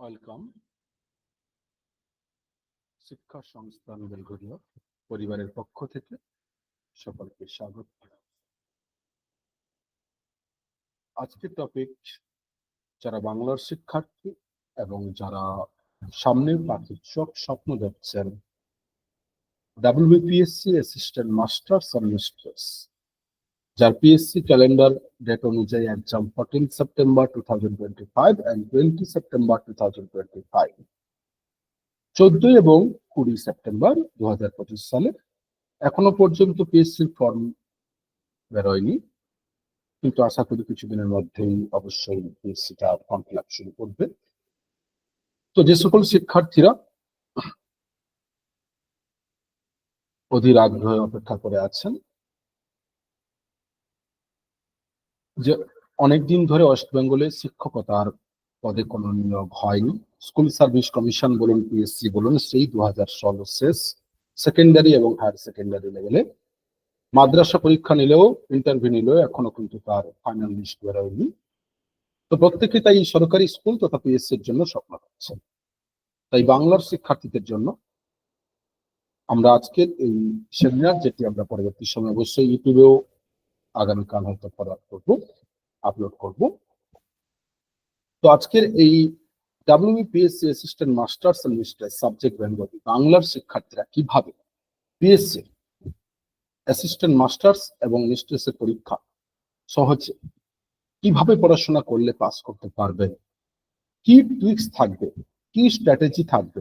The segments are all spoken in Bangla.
ওয়েলকাম। শিক্ষা সংস্থান বেলঘরিয়া পরিবারের পক্ষ থেকে সকলকে স্বাগত। আজকের টপিক যারা বাংলার শিক্ষার্থী এবং যারা সামনের পাঠ্যোৎসব স্বপ্ন দেখছেন WBPSC assistant masters and mistress যার পিএসসি ক্যালেন্ডার ডেট অনুযায়ী exam fourteen September two thousand twenty five and twenty September two thousand twenty five চোদ্দই এবং কুড়ি সেপ্টেম্বর দু হাজার পঁচিশ সালে এখনও পর্যন্ত পিএসসির ফর্ম বেরোয়নি। কিন্তু আশা করি কিছুদিনের মধ্যেই অবশ্যই পিএসসিটা ফর্ম ফিল আপ শুরু করবে। তো যে সকল শিক্ষার্থীরা অধীর আগ্রহে অপেক্ষা করে আছেন যে অনেকদিন ধরে ওয়েস্ট বেঙ্গলে শিক্ষকতার পদে কোনো নিয়োগ হয়নি। স্কুল সার্ভিস কমিশন বলুন, পিএসসি বলুন, সেই দু হাজার ষোলো শেষ সেকেন্ডারি এবং হায়ার সেকেন্ডারি লেভেলে মাদ্রাসা পরীক্ষা নিলেও ইন্টারভিউ নিলেও এখনও কিন্তু তার ফাইনাল লিস্ট বেরোয়নি। তো প্রত্যেকে তাই সরকারি স্কুল তথা পিএসসির জন্য স্বপ্ন পাচ্ছেন তাই বাংলার শিক্ষার্থীদের জন্য আমরা আজকের এই সেমিনার যেটি আমরা পরবর্তী সময় অবশ্যই ইউটিউবেও আগামীকাল হয়তো ফরওয়ার্ড করব আপলোড করব। তো আজকের এই WBPSC assistant masters and mistress subject Bengali বাংলার শিক্ষার্থীরা কীভাবে পিএসসি অ্যাসিস্ট্যান্ট মাস্টার্স এবং মিস্ট্রেসের পরীক্ষা সহজে কীভাবে পড়াশোনা করলে পাস করতে পারবেন কি ট্রিক্স থাকবে? কি স্ট্র্যাটেজি থাকবে?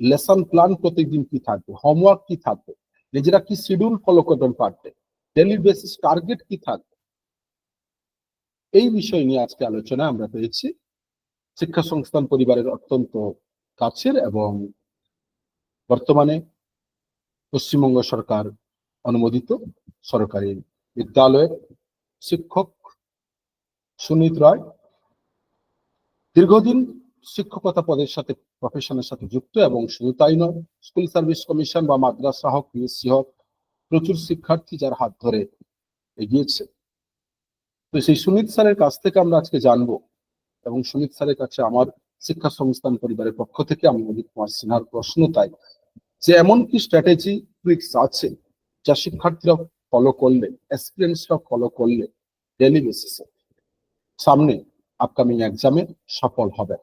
লেসন প্ল্যান প্রতিদিন কি থাকবে? হোমওয়ার্ক কি থাকবে? নিজেরা কি শিডিউল ফলো করবেন per day daily basis target কি থাকবে? এই বিষয় নিয়ে আজকে আলোচনা আমরা পেয়েছি। শিক্ষা সংস্থান পরিবারের অত্যন্ত কাছের এবং বর্তমানে পশ্চিমবঙ্গ সরকার অনুমোদিত সরকারি বিদ্যালয়ের শিক্ষক সুনীত রায় দীর্ঘদিন শিক্ষকতা পদের সাথে প্রফেশনের সাথে যুক্ত এবং শুধু তাই নয় স্কুল সার্ভিস কমিশন বা মাদ্রাসা হোক পিএসসি হোক প্রচুর শিক্ষার্থী যার হাত ধরে এগিয়েছে। তো সেই সুমিত স্যারের কাছ থেকে আমরা আজকে জানব এবং সুমিত স্যারের কাছে আমার শিক্ষা সংস্থান পরিবারের পক্ষ থেকে আমি অজিত কুমার সিনহার প্রশ্ন তাই, যে এমন কি স্ট্র্যাটেজি ট্রিক্স আছে যা শিক্ষার্থীরা ফলো করলে এক্সপিরিয়েন্সরা ফলো করলে ডেলি বেসিসে সামনে আপকামিং এক্সামে সফল হবে।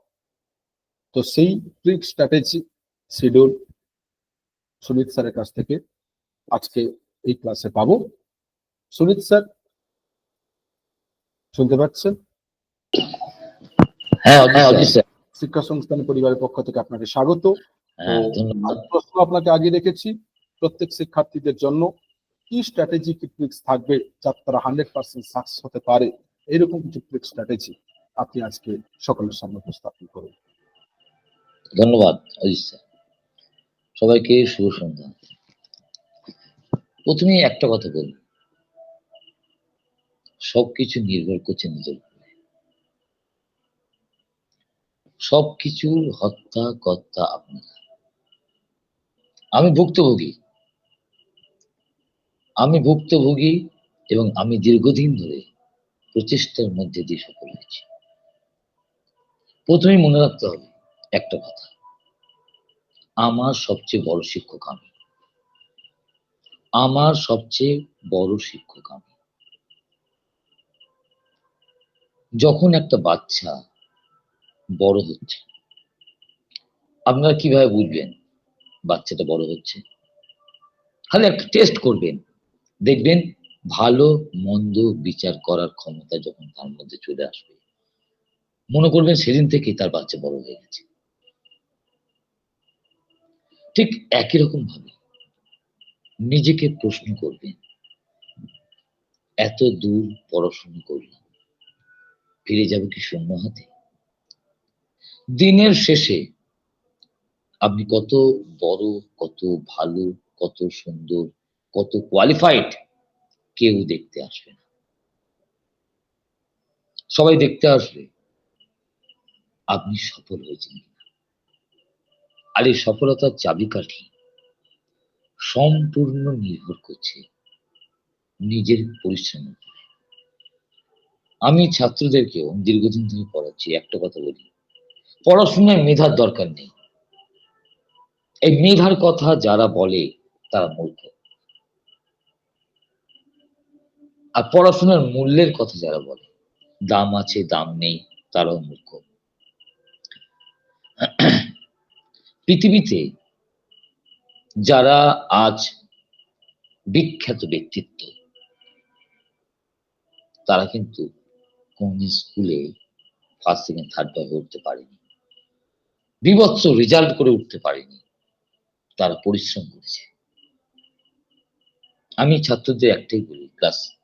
তো সেই ট্রিক স্ট্র্যাটেজি শিডিউল সুমিত স্যারের কাছ থেকে আজকে এই ক্লাসে পাবো। সুনীত স্যার শুনতে পাচ্ছেন? হ্যাঁ হ্যাঁ স্যার শিক্ষা সংস্থান পরিবারের পক্ষ থেকে আপনাকে স্বাগত। হ্যাঁ প্রশ্ন আপনাকে আগে রেখেছি প্রত্যেক শিক্ষার্থীদের জন্য কি স্ট্র্যাটেজি কি ট্রিক্স থাকবে যাতে তারা হান্ড্রেড পার্সেন্ট সাকসেস হতে পারে? এরকম কিছু ট্রিক স্ট্র্যাটেজি আপনি আজকে সকলের সামনে উপস্থাপন করুন। ধন্যবাদ অজিত স্যার সবাইকে শুভ সন্ধ্যা। প্রথমে একটা কথা বলি সবকিছু নির্ভর করছে নিজের উপরে। সবকিছুর হত্যা, কর্তা আপনারা। আমি ভুক্তভোগী। আমি ভুক্তভোগী এবং আমি দীর্ঘদিন ধরে প্রচেষ্টার মধ্যে দিয়ে সফল হয়েছি। প্রথমে মনে রাখতে হবে একটা কথা। আমার সবচেয়ে বড় শিক্ষক আমি। আমার সবচেয়ে বড় শিক্ষক আমি যখন একটা বাচ্চা বড় হচ্ছে, আপনারা কীভাবে বুঝবেন বাচ্চাটা বড় হচ্ছে? খালি একটা টেস্ট করবেন। দেখবেন ভালো, মন্দ বিচার করার ক্ষমতা যখন তার মধ্যে চলে আসবে, মনে করবেন সেদিন থেকেই তার বাচ্চা বড় হয়ে গেছে। ঠিক একই রকম ভাবে নিজেকে প্রশ্ন করবেন এত দূর পড়াশোনা করলাম ফিরে যাব কি শূন্য হাতে? দিনের শেষে আপনি কত বড়, কত ভালো, কত সুন্দর, কত কোয়ালিফাইড কেউ দেখতে আসবে না। সবাই দেখতে আসবে, আপনি সফল হয়েছেন আর এই সফলতার চাবিকাঠি সম্পূর্ণ নির্ভর করছে নিজের পরিশ্রমের উপরে। আমি ছাত্রদেরকেও দীর্ঘদিন ধরে পড়াচ্ছি, একটা কথা বলি, পড়াশোনায় মেধার দরকার নেই। এই মেধার কথা যারা বলে, তারা মূর্খ। আর পড়াশোনার মূল্যের কথা যারা বলে, দাম আছে, দাম নেই, তারাও মূর্খ। পৃথিবীতে যারা আজ বিখ্যাত ব্যক্তিত্ব, তারা কিন্তু কোন স্কুলে ফার্স্ট সেকেন্ড থার্ড হয়ে উঠতে পারেনি। বিভৎস রেজাল্ট করে উঠতে পারেনি। তারা পরিশ্রম করেছে। আমি ছাত্রদের একটাই বলি ক্লাস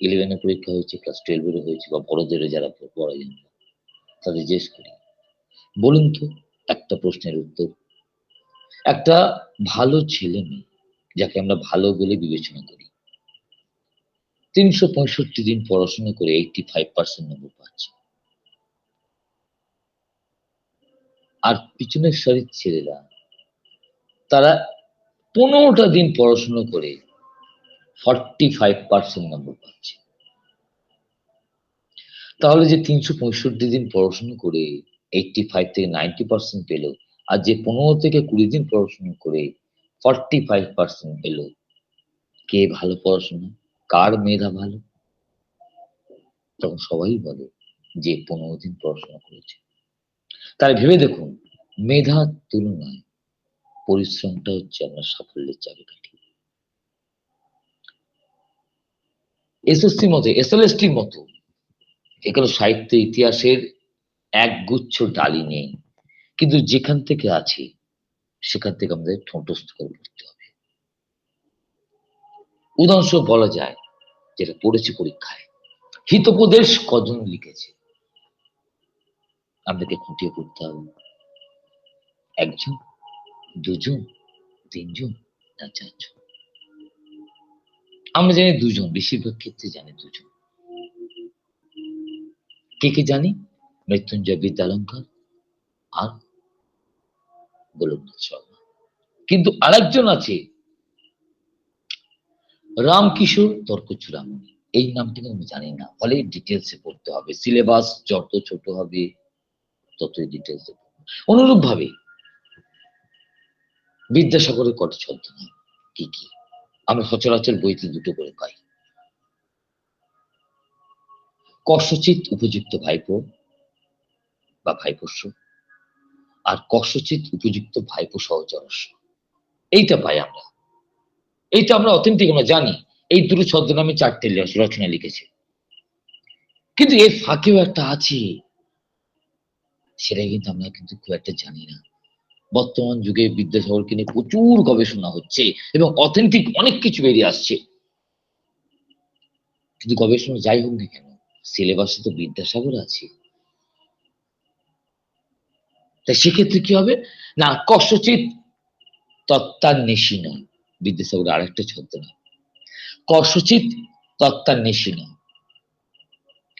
ইলেভেনের পরীক্ষা হয়েছে ক্লাস টুয়েলভেরও হয়েছে, বা বড়দেরও যারা পড়াই তাদের জিজ্ঞেস করি। বলুন তো, একটা প্রশ্নের উত্তর একটা ভালো ছেলে মেয়ে যাকে আমরা ভালো বলে বিবেচনা করি। তিনশো পঁয়ষট্টি দিন পড়াশোনা করে এইটি ফাইভ পার্সেন্ট নম্বর পাচ্ছে। আর পিছনের সারির ছেলেরা, তারা পনেরোটা দিন পড়াশোনা করে ফর্টি ফাইভ পার্সেন্ট নম্বর পাচ্ছে। তাহলে যে তিনশো পঁয়ষট্টি দিন পড়াশোনা করে এইটটি ফাইভ থেকে নাইনটি পার্সেন্ট পেল আর যে পনেরো থেকে কুড়ি দিন পড়াশোনা করে ফর্টি ফাইভ পার্সেন্ট পেল কে ভালো পড়াশোনা? কার মেধা ভালো? তখন সবাই বলে যে পনেরো দিন পড়াশোনা করেছে। তাই ভেবে দেখুন, মেধার তুলনায় পরিশ্রমটা হচ্ছে আপনার সাফল্যের চাবিকাঠি। এসএসসির মতো, এসএলএসটির মতো এগুলো সাহিত্য ইতিহাসের এক গুচ্ছ ডালি নেই। কিন্তু যেখান থেকে আছে, সেখান থেকে আমাদের ঠোঁটস্থ করে পড়তে হবে। উদাহরণস্বরূপ বলা যায়, যেটা পড়েছে পরীক্ষায়, হিতোপদেশ কজন লিখেছে? আমাদেরকে খুঁটিয়ে পড়তে হবে। একজন, দুজন, তিনজন, না চারজন? আমরা জানি দুজন, বেশিরভাগ ক্ষেত্রে জানি দুজন। কে কে জানি? মৃত্যুঞ্জয় বিদ্যালঙ্কার আর গোলকনাথ কিন্তু আরেকজন আছে, রামকিশোর তর্ক চূড়ামণি এই নামটি আমি জানি না, ফলে ডিটেলসে পড়তে হবে। সিলেবাস যত ছোট হবে, ততই ডিটেলসে অনুরূপ ভাবে বিদ্যাসাগরের কটা ছদ্মনাম কি কি? আমরা সচরাচর বইতে দুটো করে পাই। কর্ষচিত উপযুক্ত ভাইপো বা ভাইপোষ্য। আর কর্ষচিত উপযুক্ত ভাইপো সহচরস্য এইটা পাই আমরা। এইটা আমরা অথেন্টিক আমরা জানি। এই দুটো ছদ্মনামে চারটে রচনা লিখেছে। কিন্তু এর ফাঁকেও একটা আছে। সেটাই কিন্তু আমরা কিন্তু খুব একটা জানি না। বর্তমান যুগে বিদ্যাসাগরকে নিয়ে প্রচুর গবেষণা হচ্ছে এবং অথেন্টিক অনেক কিছু বেরিয়ে আসছে। কিন্তু গবেষণা যাই হোক না কেন সিলেবাসে তো বিদ্যাসাগর আছে। তাই সেক্ষেত্রে কি হবে? না কষ্টচিত তত্ত্বান্বেষী নয়। বিদ্যাসাগর আরেকটা ছদ্মনাম কর্ষচিত তত্ত্বান্বেষী নয়।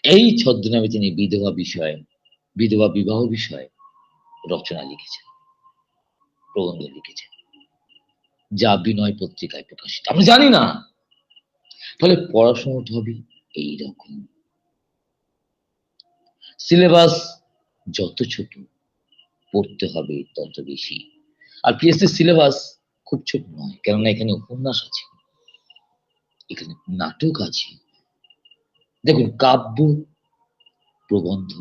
এই ছদ্মনামে তিনি বিধবা বিষয়ে, বিধবা বিবাহ বিষয়ে রচনা লিখেছেন। প্রবন্ধ লিখেছেন। যা বিনয় পত্রিকায় প্রকাশিত। আমরা জানি না। ফলে পড়াশোনাটা হবে এইরকম। সিলেবাস যত ছোট পড়তে হবে তত বেশি। আর পিএসসি সিলেবাস খুব ছোট নয়, কেননা এখানে উপন্যাস আছে। এখানে নাটক আছে। দেখুন, কাব্য, প্রবন্ধ,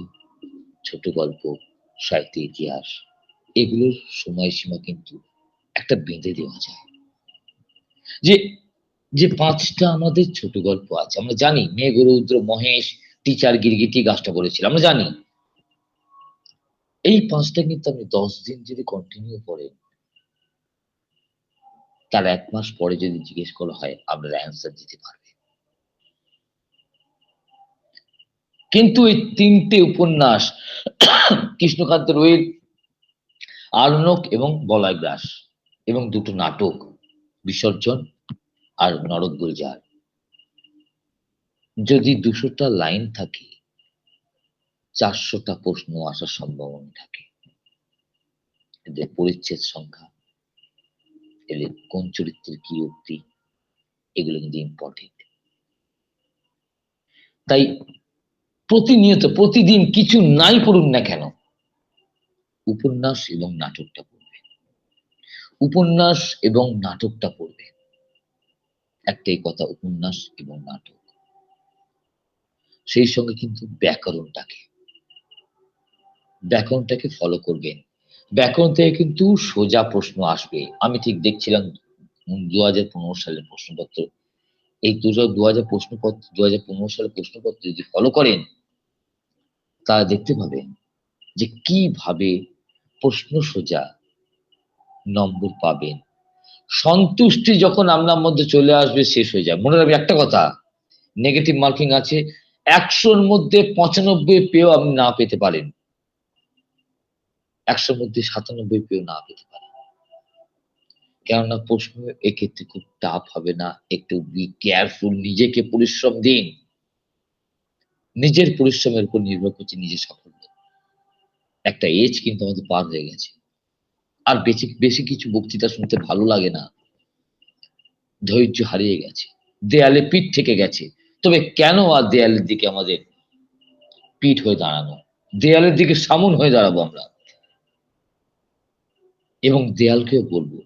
ছোট গল্প, সাহিত্য ইতিহাস, এগুলোর সময়সীমা কিন্তু একটা বেঁধে দেওয়া যায়। যে যে পাঁচটা আমাদের ছোট গল্প আছে, আমরা জানি মেঘ, রৌদ্র, মহেশ, টিচার গিরগিটি, গাছটা বলেছিল, আমরা জানি। এই পাঁচটা কিন্তু আপনি দশ দিন যদি কন্টিনিউ করেন তার এক মাস পরে যদি জিজ্ঞেস করা হয় আপনারা অ্যান্সার দিতে পারবে। কিন্তু এই তিনটে উপন্যাস, কৃষ্ণকান্ত রয়ের আরণ্যক এবং বলয় গ্রাস এবং দুটো নাটক, বিসর্জন আর নরক গুলজার। যদি দুশোটা লাইন থাকে চারশোটা প্রশ্ন আসার সম্ভাবনা থাকে। এদের পরিচ্ছেদ সংখ্যা, এদের কোন চরিত্রের কি উক্তি, এগুলো কিন্তু ইম্পর্টেন্ট তাই প্রতিনিয়ত, প্রতিদিন কিছু নাই পড়ুন না কেন, উপন্যাস এবং নাটকটা পড়বেন। উপন্যাস এবং নাটকটা পড়বেন। একটাই কথা, উপন্যাস এবং নাটক। সেই সঙ্গে কিন্তু ব্যাকরণটাকে ব্যাকরণটাকে ফলো করবেন। ব্যাকরণ থেকে কিন্তু সোজা প্রশ্ন আসবে। আমি ঠিক দেখছিলাম দু হাজার পনেরো সালের প্রশ্নপত্র। এই দু দু হাজার প্রশ্নপত্র দু হাজার পনেরো সালের প্রশ্নপত্র যদি ফলো করেন, তারা দেখতে পাবেন যে কীভাবে প্রশ্ন সোজা নম্বর পাবেন। সন্তুষ্টি যখন আপনার মধ্যে চলে আসবে, শেষ হয়ে যায় মনে রাখবে একটা কথা নেগেটিভ মার্কিং আছে। একশোর মধ্যে পঁচানব্বই পেয়েও আপনি না পেতে পারেন। একশোর মধ্যে সাতানব্বই পেয়েও না পেতে পারে। কেননা প্রশ্ন এক্ষেত্রে খুব টাফ হবে না, একটু বি কেয়ারফুল নিজেকে পরিশ্রম দিন। নিজের পরিশ্রমের উপর নির্ভর করছে নিজের সাফল্য। একটা এজ কিন্তু আমাদের পার হয়ে গেছে। আর বেশি বেশি কিছু বক্তৃতা শুনতে ভালো লাগে না। ধৈর্য হারিয়ে গেছে। দেয়ালে পিঠ থেকে গেছে। তবে কেন আর দেয়ালের দিকে আমাদের পিঠ হয়ে দাঁড়ানো? দেয়ালের দিকে সামন হয়ে দাঁড়াবো আমরা। এবং দেয়ালকেও বলব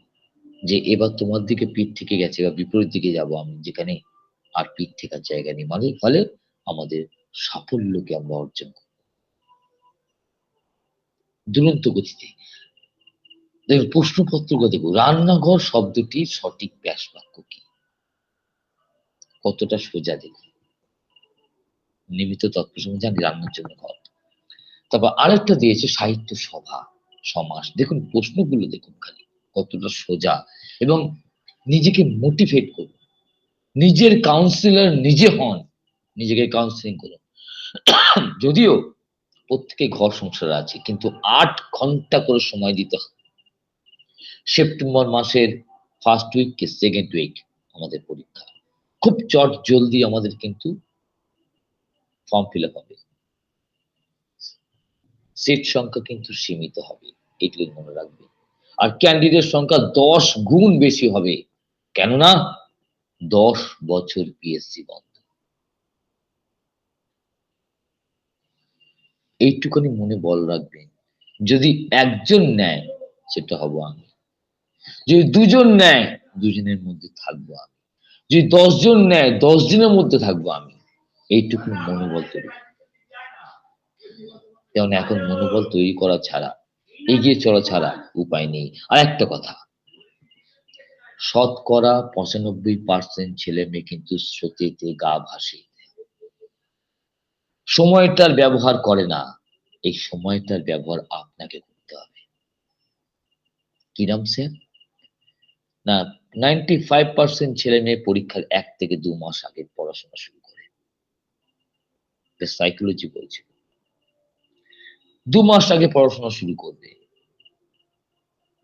যে এবার তোমার দিকে পিঠ থেকে গেছে বা বিপরীত দিকে যাব আমি, যেখানে আর পিঠ থেকার জায়গা নেই। মানে ফলে আমাদের সাফল্যকে আমরা অর্জন করব। দুরন্ত গতিতে। দেখুন, প্রশ্নপত্রগুলো দেখুন। রান্নাঘর শব্দটির সঠিক ব্যাস বাক্য কি? কতটা সোজা দেখুন। নিমিত তৎপ্রসঙ্গ জানি রান্নার জন্য ঘর। তারপর আরেকটা দিয়েছে সাহিত্য সভা। সমাস। দেখুন, প্রশ্নগুলো দেখুন খালি, কতটা সোজা এবং নিজেকে মোটিভেট করুন। নিজের কাউন্সিলর নিজে হন, নিজেকে কাউন্সিলিং করুন। যদিও প্রত্যেকে ঘর সংসার আছে, কিন্তু আট ঘণ্টা করে সময় দিতে হবে সেপ্টেম্বর মাসের ফার্স্ট উইক কি সেকেন্ড উইক আমাদের পরীক্ষা। খুব চট জলদি আমাদের কিন্তু ফর্ম ফিল আপ হবে। সিট সংখ্যা কিন্তু সীমিত হবে এটুকু মনে রাখবে। আর ক্যান্ডিডেট সংখ্যা দশ গুণ বেশি হবে, কেননা দশ বছর পিএসসি বন্ধ। এইটুখানি মনে বল রাখবেন, যদি একজন নেয়, সেটা হব আমি। যদি দুজন নেয়, দুজনের মধ্যে থাকব আমি। যদি দশজন নেয় দশ দিনের মধ্যে থাকব আমি। এইটুকু মনোবল তৈরি যেমন এখন মনোবল তৈরি করা ছাড়া, এগিয়ে চলা ছাড়া উপায় নেই। আর একটা কথা, শতকরা পঁচানব্বই পার্সেন্ট ছেলে মেয়ে কিন্তু স্রোতেতে গা ভাসে। সময়টার ব্যবহার করে না, এই সময়টার ব্যবহার আপনাকে করতে হবে। কিরম স্যার? না নাইনটি ফাইভ পার্সেন্ট ছেলে মেয়ে পরীক্ষার এক থেকে দু মাস আগে পড়াশোনা শুরু করে। সাইকোলজি বলছে। দু মাস আগে পড়াশোনা শুরু করবে।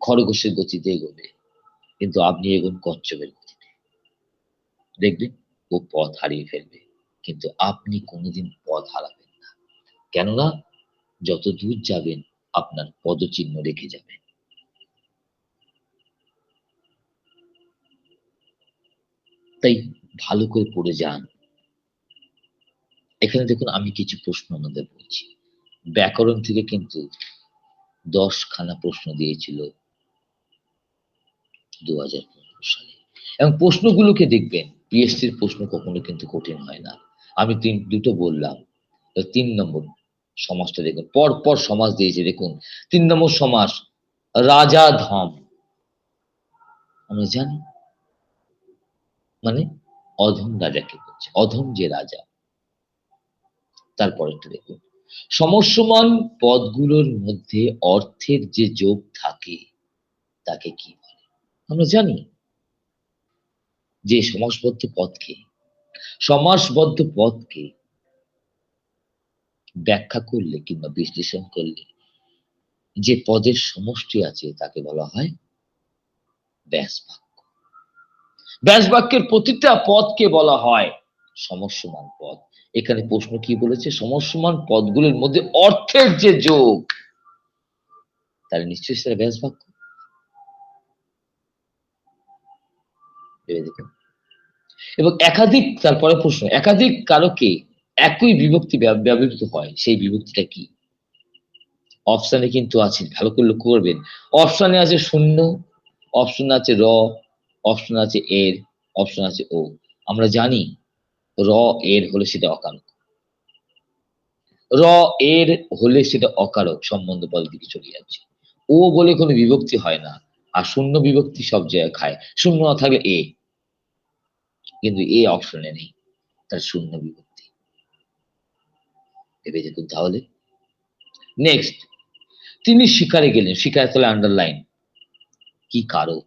খরগোশের গতিতে এগোবে। কিন্তু আপনি এগোন কচ্ছপের গতিতে। দেখবেন ও পথ হারিয়ে ফেলবে। কিন্তু আপনি কোনোদিন পথ হারাবেন না। কেননা যত দূর যাবেন, আপনার পদচিহ্ন রেখে যাবেন। তাই ভালো করে পড়ে যান। এখানে দেখুন আমি কিছু প্রশ্ন আমাদের বলছি। ব্যাকরণ থেকে কিন্তু দশ খানা প্রশ্ন দিয়েছিল দু হাজার পনেরো সালে। এবং প্রশ্নগুলোকে দেখবেন পিএসসির প্রশ্ন কখনো কিন্তু কঠিন হয় না। আমি তিন দুটো বললাম। তিন নম্বর সমাজটা দেখুন পর পর সমাজ দিয়েছে। দেখুন, তিন নম্বর সমাজ, রাজা ধম। আমরা জানি। মানে অধম রাজাকে বলছে? অধম যে রাজা, তারপরেরটা দেখুন। সমস্যমান পদগুলোর মধ্যে অর্থের যে যোগ থাকে, তাকে কি বলে? আমরা জানি যে সমাসবদ্ধ পদকে সমাসবদ্ধ পদকে ব্যাখ্যা করলে কিংবা বিশ্লেষণ করলে যে পদের সমষ্টি আছে তাকে বলা হয় ব্যাস বাক্য ব্যাস বাক্যের প্রতিটা পদকে বলা হয় সমস্যমান পদ। এখানে প্রশ্ন কি বলেছে? সমস্যমান পদগুলোর মধ্যে অর্থের যে যোগ তাহলে নিশ্চয়ই সেটা ব্যাস বাক্য। এবং একাধিক, তারপরে প্রশ্ন, একাধিক কারকে একই বিভক্তি ব্যব- ব্যবহৃত হয়, সেই বিভক্তিটা কি? অপশানে কিন্তু আছে, ভালো করে লক্ষ্য করবেন। অপশানে আছে শূন্য অপশন আছে র অপশন আছে এর অপশন আছে ও। আমরা জানি র এর হলে সেটা অকারক। র এর হলে সেটা অকারক সম্বন্ধ পদ দিকে চলে যাচ্ছে। ও বলে কোনো বিভক্তি হয় না, আর শূন্য বিভক্তি সব জায়গায় খায়। শূন্য না থাকলে এ। কিন্তু এ অপশনে নেই, তার শূন্য বিভক্তি। ভেবে দেখুন তাহলে। নেক্সট তিনি শিকারে গেলেন। শিকারে তাহলে আন্ডারলাইন কি কারক?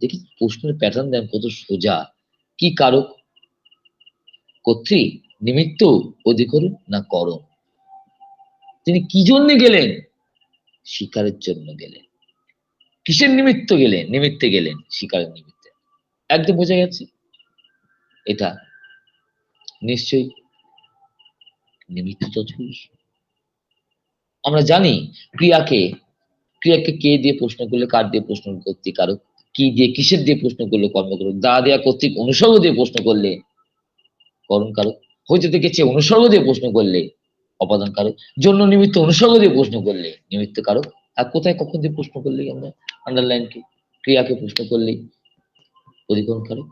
দেখি প্রশ্নের প্যাটার্ন দেন কত সোজা। কি কারক? কর্তৃ নিমিত্ত অধিকরণ না করণ তিনি কি জন্য গেলেন? শিকারের জন্য গেলেন। কিসের নিমিত্ত গেলেন? নিমিত্তে গেলেন শিকারের নিমিত্তে। একদম বোঝা গেছে? এটা নিশ্চয়ই নিমিত্ত আমরা জানি ক্রিয়াকে ক্রিয়াকে কে দিয়ে প্রশ্ন করলে, কার দিয়ে প্রশ্ন করতে কারও কি দিয়ে, কিসের দিয়ে প্রশ্ন করলে কর্ম কর্মকারক দা দেয়া, কর্তৃক অনুসর্গ দিয়ে প্রশ্ন করলে করণ কারক হইতে দেখেছে, অনুসর্গ দিয়ে প্রশ্ন করলে অপাদান কারক জন্য নিমিত্ত অনুসর্গ দিয়ে প্রশ্ন করলে, নিমিত্ত কারক, আর কোথায় কখন দিয়ে প্রশ্ন করলেই আমরা? আন্ডারলাইনকে ক্রিয়াকে প্রশ্ন করলেই অধিকরণ কারক।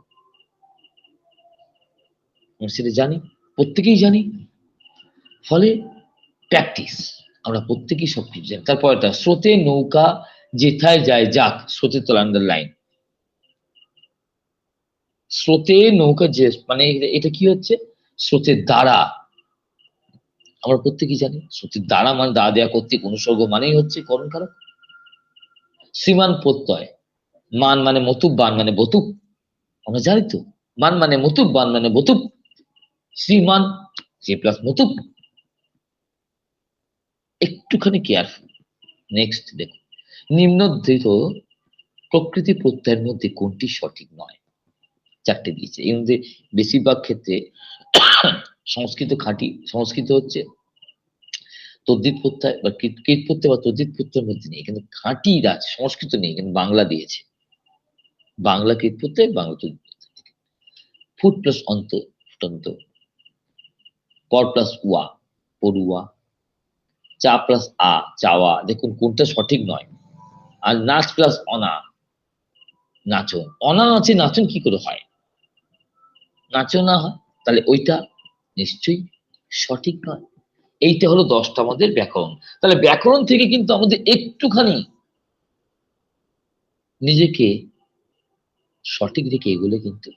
সেটা জানি, প্রত্যেকেই জানি। ফলে প্র্যাকটিস আমরা প্রত্যেকেই সব কিছু জানি। তারপরটা স্রোতে নৌকা যেথায় যায় যাক, স্রোতের তলা আন্ডারলাইন স্রোতে নৌকা যে মানে এটা- কি হচ্ছে? স্রোতের দ্বারা। আমরা প্রত্যেকেই জানি, স্রোতের দ্বারা মানে দা দেয়া কর্তৃক অনুসর্গ মানেই হচ্ছে করণ কারক শ্রীমান প্রত্যয়। মান মানে মতুব, বান মানে বতুক আমরা জানি তো, মান মানে মতুব, বান মানে বতুক শ্রীমান সে প্লাস মতুক একটুখানি কেয়ারফুল নেক্সট দেখুন নিম্নোদ্ধৃত প্রকৃতি প্রত্যয়ের মধ্যে কোনটি সঠিক নয়? চারটে দিয়েছে। এই মধ্যে বেশিরভাগ ক্ষেত্রে সংস্কৃত খাঁটি, সংস্কৃত হচ্ছে তদ্দিত প্রত্যয় বা কীট প্রত্যয় বা তদ্দিত প্রত্যয়ের মধ্যে নেই। কিন্তু খাঁটি রাজ, সংস্কৃত নেই কিন্তু বাংলা দিয়েছে। বাংলা কীট প্রত্যয়, বাংলা ফুট প্লাস অন্ত ফুটন্ত কর প্লাস ওয়া পড়ুয়া। চা প্লাস আ, চাওয়া। দেখুন, কোনটা সঠিক নয়। আর নাচ প্লাস অনা, নাচন। অনা নাচে নাচন কি করে হয়? নাচন না হয়, তাহলে ওইটা নিশ্চয়ই সঠিক নয়। এইটা হলো দশটা আমাদের ব্যাকরণ। তাহলে ব্যাকরণ থেকে কিন্তু আমাদের একটুখানি নিজেকে সঠিক রেখে এগুলো কিন্তু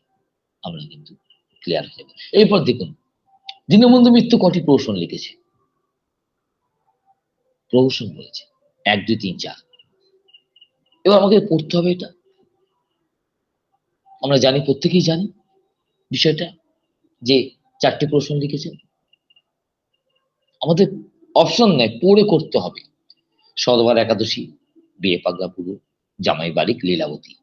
আমরা কিন্তু ক্লিয়ার হয়ে যাব। এরপর দেখুন, দীনবন্ধু মিত্র কটি প্রশ্ন লিখেছে? প্রহসন বলেছে, এক, দুই, তিন, চার। এবার আমাকে পড়তে হবে এটা। আমরা জানি, প্রত্যেকেই জানি। বিষয়টা যে চারটি প্রশ্ন লিখেছেন। আমাদের অপশন নেই, পড়ে করতে হবে। সদবার একাদশী, বিয়ে পাগলা পুরো, জামাই বাড়ি, লীলাবতী,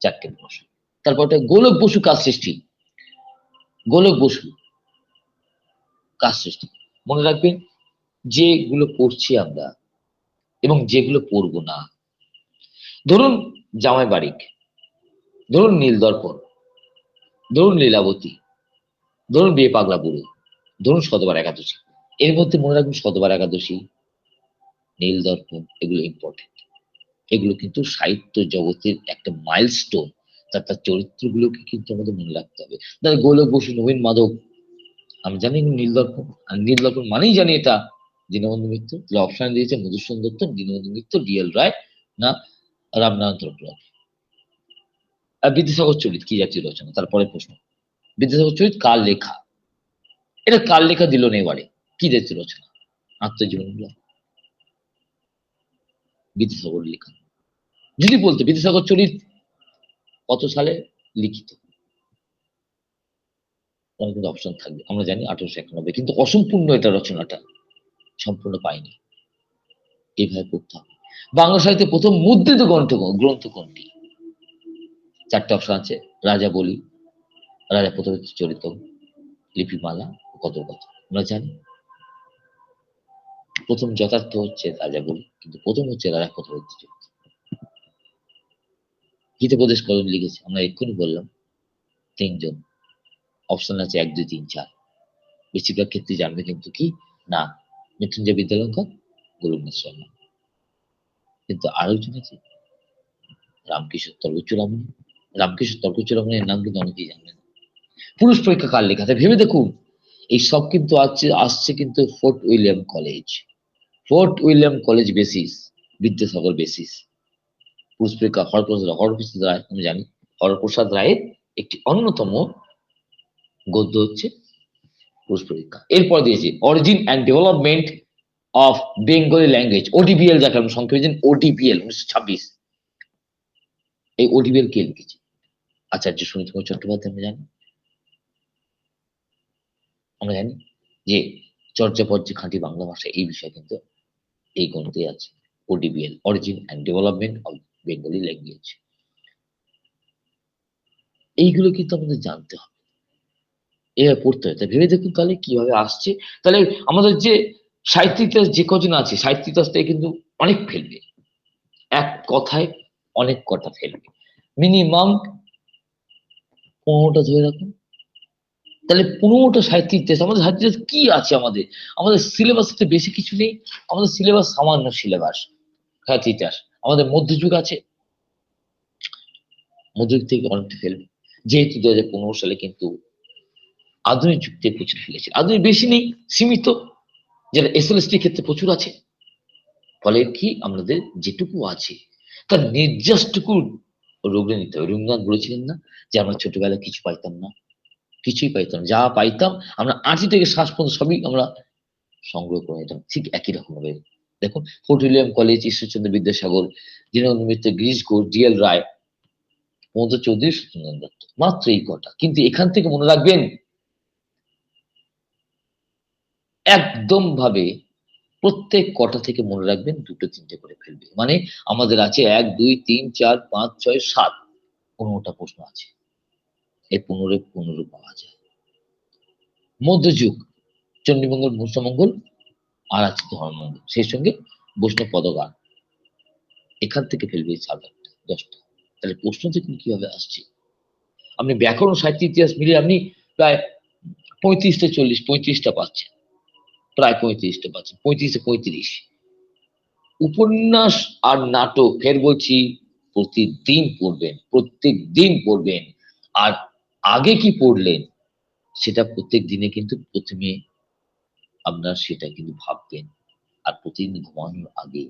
চারটে প্রশ্ন। তারপর গোলক বসু কাজ সৃষ্টি। গোলক বসু কাজ সৃষ্টি। মনে রাখবেন, যেগুলো পড়ছি আমরা এবং যেগুলো পড়ব না, ধরুন জামাই বাড়িক ধরুন নীল দর্পণ ধরুন লীলাবতী, ধরুন বিয়ে পাগলা বুড়ো, ধরুন শতবার একাদশী। এর মধ্যে মনে রাখবেন শতবার একাদশী, নীল দর্পণ, এগুলো ইম্পর্টেন্ট এগুলো কিন্তু সাহিত্য জগতের একটা মাইলস্টোন তার তার চরিত্রগুলোকে কিন্তু আমাদের মনে রাখতে হবে। তাহলে গোলক বসু, নবীন মাধব, আমি জানি নীল দর্পণ, আর নীল দর্পণ মানেই জানি এটা। দীনবন্ধু মিত্র অপশন দিয়েছে মধুসূদন দত্ত, দীনবন্ধু মিত্র ডিএল রায়, না, রামনারায়ণ আর বিদ্যাসাগর চরিত কি জাতীয় রচনা? তারপরে প্রশ্ন। বিদ্যাসাগর চরিত কার লেখা? এটা কার লেখা দিল না এবারে? কি জাতীয় রচনা? আত্মজীবনীমূলক বিদ্যাসাগর লেখা। যদি বলতে বিদ্যাসাগর চরিত কত সালে লিখিত? কিন্তু অপশন থাকবে। আমরা জানি আঠারোশো একানব্বই। কিন্তু অসম্পূর্ণ এটা রচনাটা। সম্পূর্ণ পাইনি। এইভাবে পড়তে হবে। বাংলা সাহিত্যে প্রথম মুদ্রিত গ্রন্থ গ্রন্থ কোনটি? চারটে অপশন আছে, রাজা বলি, রাজা প্রথমিত চরিত, লিপিমালা ও কত কত আমরা জানি প্রথম যথার্থ হচ্ছে রাজা বলি, কিন্তু প্রথম হচ্ছে রাজা প্রথমিত চরিত। হিতপ্রদেশ কজন লিখেছে, আমরা এক্ষুনি বললাম তিনজন। অপশন আছে এক, দুই, তিন, চার। বেশিরভাগ ক্ষেত্রে জানবে কিন্তু কি? না। মৃত্যুঞ্জয় বিদ্যালঙ্কর, গোলকনাথ শর্মা। কিন্তু আরেকজন আছে, রামকিশোর তর্কচূড়ামণি রামকিশোর তর্কচূড়ামণির নাম কিন্তু অনেকেই জানেন না পুরুষ পরীক্ষা কার লেখা তাই ভেবে দেখুন। এই সব কিন্তু আসছে আসছে কিন্তু Fort William college. Fort William college basis, Vidyasagar basis. Purush Pariksha Haraprasad Haraprasad রায়, আমি জানি, হরপ্রসাদ রায়ের একটি অন্যতম গদ্য হচ্ছে পুরুষ পরীক্ষা। এরপর দিয়েছি origin and development of Bengali language ODBL যাকে আমরা সংক্ষেপে ওডিবিএল উনিশশো ছাব্বিশ। এই ওডিবিএল কে লিখেছে। আচার্য সুনীত কুমার চট্টোপাধ্যায় আমরা জানি। আমরা জানি যে চর্যাপদ যে খাঁটি বাংলা ভাষা, এই বিষয়ে কিন্তু এই গ্রন্থে আছে। ODBL origin and development of Bengali language এইগুলো কিন্তু আমাদের জানতে হবে। এভাবে পড়তে হয়। তাই ভেবে দেখুন তাহলে কীভাবে আসছে। তাহলে আমাদের যে সাহিত্য যে কজন আছে সাহিত্য কিন্তু অনেক ফেলবে। এক কথায় অনেক কথা ফেলবে। মিনিমাম পনেরোটা ধরে রাখুন। তাহলে পনেরোটা সাহিত্য ইতিহাস আমাদের সাহিত্য কি আছে আমাদের? আমাদের সিলেবাস বেশি কিছু নেই। আমাদের সিলেবাস সামান্য সিলেবাস সাহিত্য ইতিহাস আমাদের মধ্যযুগ আছে। মধ্যযুগ থেকে অনেকটা ফেলবে যেহেতু দু হাজার পনেরো সালে কিন্তু আধুনিক যুগ থেকে প্রচুর ফেলেছে আধুনিক বেশি নেই, সীমিত। যেটা এসএলএসটির ক্ষেত্রে প্রচুর আছে। ফলে কি? আমাদের যেটুকু আছে, তার নির্যাসটুকু রোগড়ে নিতে হবে। রবীন্দ্রনাথ বলেছিলেন না যে, আমরা ছোটবেলায় কিছু পাইতাম না। কিছুই পাইতাম যা পাইতাম, আমরা আঁটি থেকে শ্বাস পর্যন্ত সবই আমরা সংগ্রহ করে নিতাম। ঠিক একই রকম ভাবে দেখুন, Fort William college, Ishwarchandra Vidyasagar, Dinabandhu Mitra, Girish Ghosh DL Roy, Mamata Chowdhury Satyendra Dutta. মাত্র এই কটা। কিন্তু এখান থেকে মনে রাখবেন একদম ভাবে প্রত্যেক কটা থেকে মনে রাখবেন দুটো তিনটে করে ফেলবে। মানে আমাদের আছে এক, দুই, তিন, চার, পাঁচ, ছয়, সাত পনেরোটা প্রশ্ন আছে। এই পনেরো পনেরো পাওয়া যায়। মধ্যযুগ, চণ্ডীমঙ্গল মুসলমঙ্গল আর আছে ধর্মমঙ্গল। সেই সঙ্গে বৈষ্ণব পদগান। এখান থেকে ফেলবে সাত আটটা, দশটা। তাহলে প্রশ্ন থেকে কীভাবে আসছে। আপনি ব্যাকরণ, সাহিত্য, ইতিহাস মিলিয়ে আপনি প্রায় পঁয়ত্রিশটা চল্লিশ, পঁয়ত্রিশটা পাচ্ছেন। প্রায় পঁয়ত্রিশটা পাচ্ছেন পঁয়ত্রিশে পঁয়ত্রিশ। উপন্যাস আর নাটক, ফের বলছি, প্রতিদিন পড়বেন প্রত্যেক দিন পড়বেন। আর আগে কি পড়লেন, সেটা প্রত্যেক দিনে কিন্তু প্রথমে আপনার সেটা কিন্তু ভাববেন। আর প্রতিদিন ঘুমানোর আগে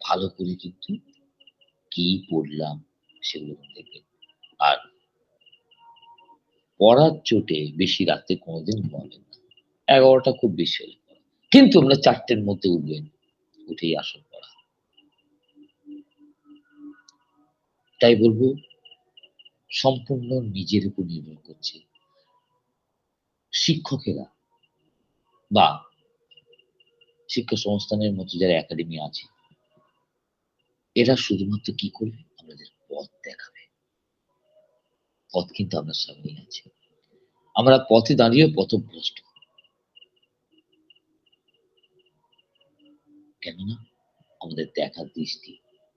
ভালো করে কিন্তু কি পড়লাম, সেগুলো দেখবেন। আর পড়ার চোটে বেশি রাতে কোনোদিন ঘুমাবেন এগারোটা খুব বেশি হলে। কিন্তু আমরা চারটের মধ্যে উঠবেন, উঠেই আসল পড়া। তাই বলব, সম্পূর্ণ নিজের উপর নির্ভর করছে শিক্ষকেরা বা শিক্ষা সংস্থানের মতো যারা একাডেমি আছে, এরা শুধুমাত্র কি করবে? আমাদের পথ দেখাবে। পথ কিন্তু আপনার সামনেই আছে। আমরা পথে দাঁড়িয়ে পথভ্রষ্ট। কেননা আমাদের দেখার দৃষ্টি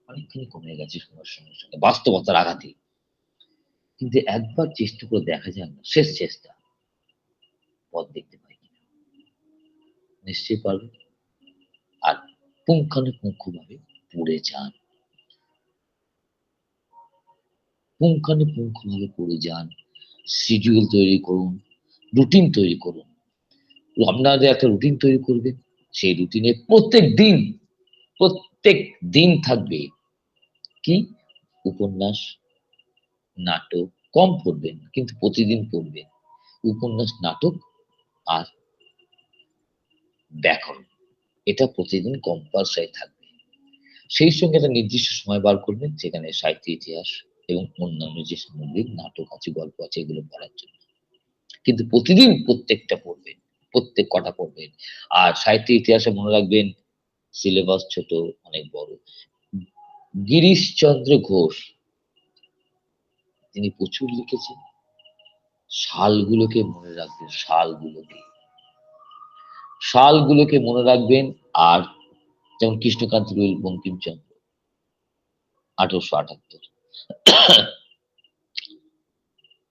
অনেকখানি কমে গেছে সময়ের সঙ্গে সঙ্গে, বাস্তবতার আঘাতে। কিন্তু একবার চেষ্টা করে দেখা যায় না, শেষ চেষ্টা পথ দেখতে পাই কিনা। নিশ্চয়ই পারবে। আর পুঙ্খানুপুঙ্খ ভাবে পড়ে যান। পুঙ্খানুপুঙ্খ ভাবে পড়ে যান। শিডিউল তৈরি করুন রুটিন তৈরি করুন। আপনাদের একটা রুটিন তৈরি করবেন সেই রুটিনে প্রত্যেক দিন প্রত্যেক দিন থাকবে। কি? উপন্যাস, নাটক কম পড়বেন, কিন্তু প্রতিদিন পড়বেন। উপন্যাস, নাটক আর ব্যাকরণ, এটা প্রতিদিন কম্পালসারি থাকবে। সেই সঙ্গে একটা নির্দিষ্ট সময় বার করবেন, যেখানে সাহিত্য, ইতিহাস এবং অন্যান্য যে সামগ্রিক নাটক আছে, গল্প আছে, এগুলো পড়ার জন্য। কিন্তু প্রতিদিন প্রত্যেকটা পড়বেন। প্রত্যেক কটা পড়বেন আর সাহিত্য ইতিহাসে মনে রাখবেন সিলেবাস ছোট, অনেক বড়। গিরিশচন্দ্র ঘোষ, তিনি প্রচুর লিখেছেন। সালগুলোকে মনে রাখবেন সালগুলোকে সালগুলোকে মনে রাখবেন, আর যেমন কৃষ্ণকান্ত রুইল বঙ্কিমচন্দ্র, আঠারোশো আটাত্তর।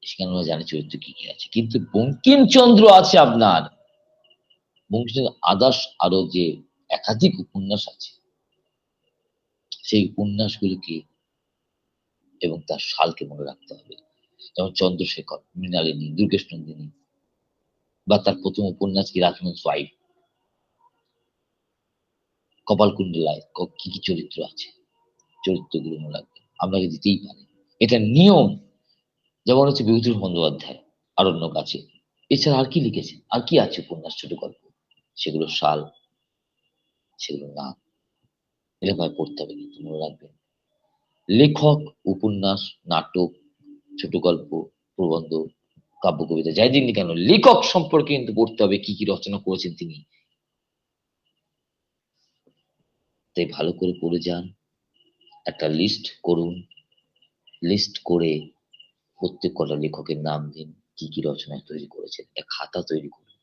সেখানে জানি চরিত্র কি কি আছে। কিন্তু বঙ্কিমচন্দ্র আছে আপনার। বঙ্কিমচন্দ্র আদার্স আরও যে একাধিক উপন্যাস আছে, সেই উপন্যাসগুলিকে এবং তার সালকে মনে রাখতে হবে। যেমন চন্দ্রশেখর, মৃণালিনী দুর্গেশ নন্দিনী বা তার প্রথম উপন্যাস কিরাতমন ওয়াইফ কপাল কুণ্ডলায় কি কি চরিত্র আছে? চরিত্রগুলো মনে রাখবেন। আপনাকে দিতেই পারে? এটা নিয়ম। যেমন হচ্ছে বিভূতির বন্দ্যোপাধ্যায়, আরণ্যক আছে। এছাড়া আর কি লিখেছেন? আর কি আছে উপন্যাস ছোট গল্প? সেগুলো শাল, সেগুলো নাম এলাকায় পড়তে হবে, কিন্তু মনে রাখবেন লেখক, উপন্যাস, নাটক, ছোট গল্প, প্রবন্ধ, কাব্য, কবিতা, যাই দিনই কেন, লেখক সম্পর্কে কিন্তু পড়তে হবে, কি কি রচনা করেছেন তিনি। তাই ভালো করে পড়ে যান, একটা লিস্ট করুন। লিস্ট করে প্রত্যেক কটা লেখকের নাম দিন, কি কি রচনা তৈরি করেছেন। একটা খাতা তৈরি করুন,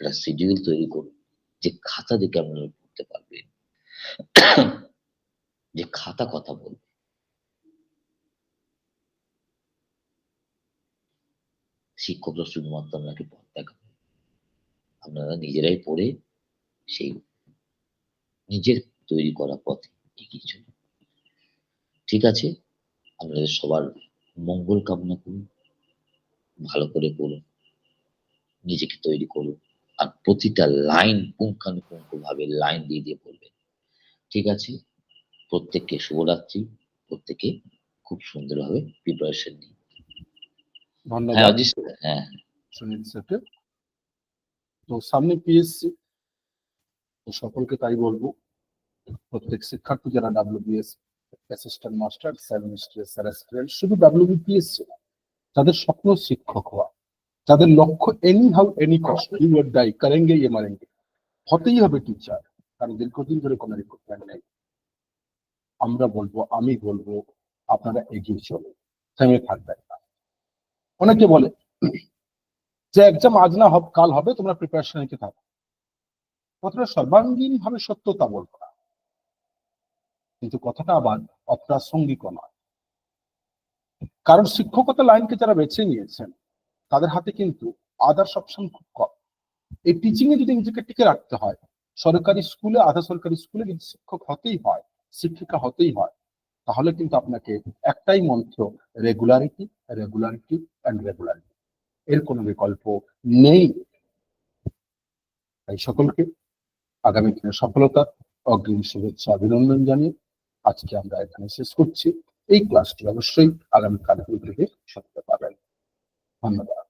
একটা শিডিউল তৈরি করুন। যে খাতা দেখে আপনারা পড়তে পারবেন। যে খাতা কথা বলবে। শিক্ষকরা শুধুমাত্র আপনাকে পথ দেখাবে। আপনারা নিজেরাই পড়ে সেই নিজের তৈরি করা পথে চলুন। ঠিক আছে? আপনাদের সবার মঙ্গল কামনা করুন। ভালো করে পড়ুন। নিজেকে তৈরি করুন। আর প্রতিটা লাইন পুঙ্খানুপুঙ্খ ভাবে লাইন দিয়ে দিয়ে পড়বেন ঠিক আছে? প্রত্যেককে শুভরাত্রি। প্রত্যেকে খুব সুন্দরভাবে প্রিপারেশন নিন। হ্যাঁ ধন্যবাদ অজিত হ্যাঁ। সুনীল স্যারকে। তো সামনে পিএসসি তো সকলকে তাই বলব প্রত্যেক শিক্ষার্থী যারা ডাব্লিউবিএস অ্যাসিস্ট্যান্ট মাস্টার সেভেন স্ট্রেস অ্যাসপিরেন্ট শুধু ডাব্লিউবিপিএসসি না যাদের স্বপ্ন শিক্ষক হওয়া যাদের লক্ষ্য anyhow any cost you or die করেঙ্গে ইয়ে মারেঙ্গে হতেই হবে টিচার কারণ দীর্ঘদিন ধরে কোনো রিক্রুটমেন্ট নেই। আমরা বলব, আমি বলব, আপনারা এগিয়ে চলুন, থেমে থাকবেন না। অনেকে বলে, যে এক্সাম আজ না হবে, কাল হবে, তোমরা প্রিপারেশন নিতে থাকো। কথাটা সর্বাঙ্গীন ভাবে সত্যতা বলব না। কিন্তু কথাটা আবার অপ্রাসঙ্গিক নয়। কারণ শিক্ষকতা লাইনকে যারা বেছে নিয়েছেন তাদের হাতে কিন্তু আদার্স অপশন খুব কম। এই টিচিং এ যদি নিজেকে টিকে রাখতে হয়, সরকারি স্কুলে আধা সরকারি স্কুলে যদি শিক্ষক হতেই হয়, শিক্ষিকা হতেই হয়, তাহলে কিন্তু আপনাকে একটাই মন্ত্র রেগুলারিটি রেগুলারিটি অ্যান্ড রেগুলারিটি এর কোনো বিকল্প নেই। তাই সকলকে আগামী দিনের সফলতা, অগ্রিম শুভেচ্ছা, অভিনন্দন জানিয়ে আজকে আমরা এখানে শেষ করছি। এই ক্লাসটি অবশ্যই আগামীকাল থেকে শুনতে পাবেন। ধন্যবাদ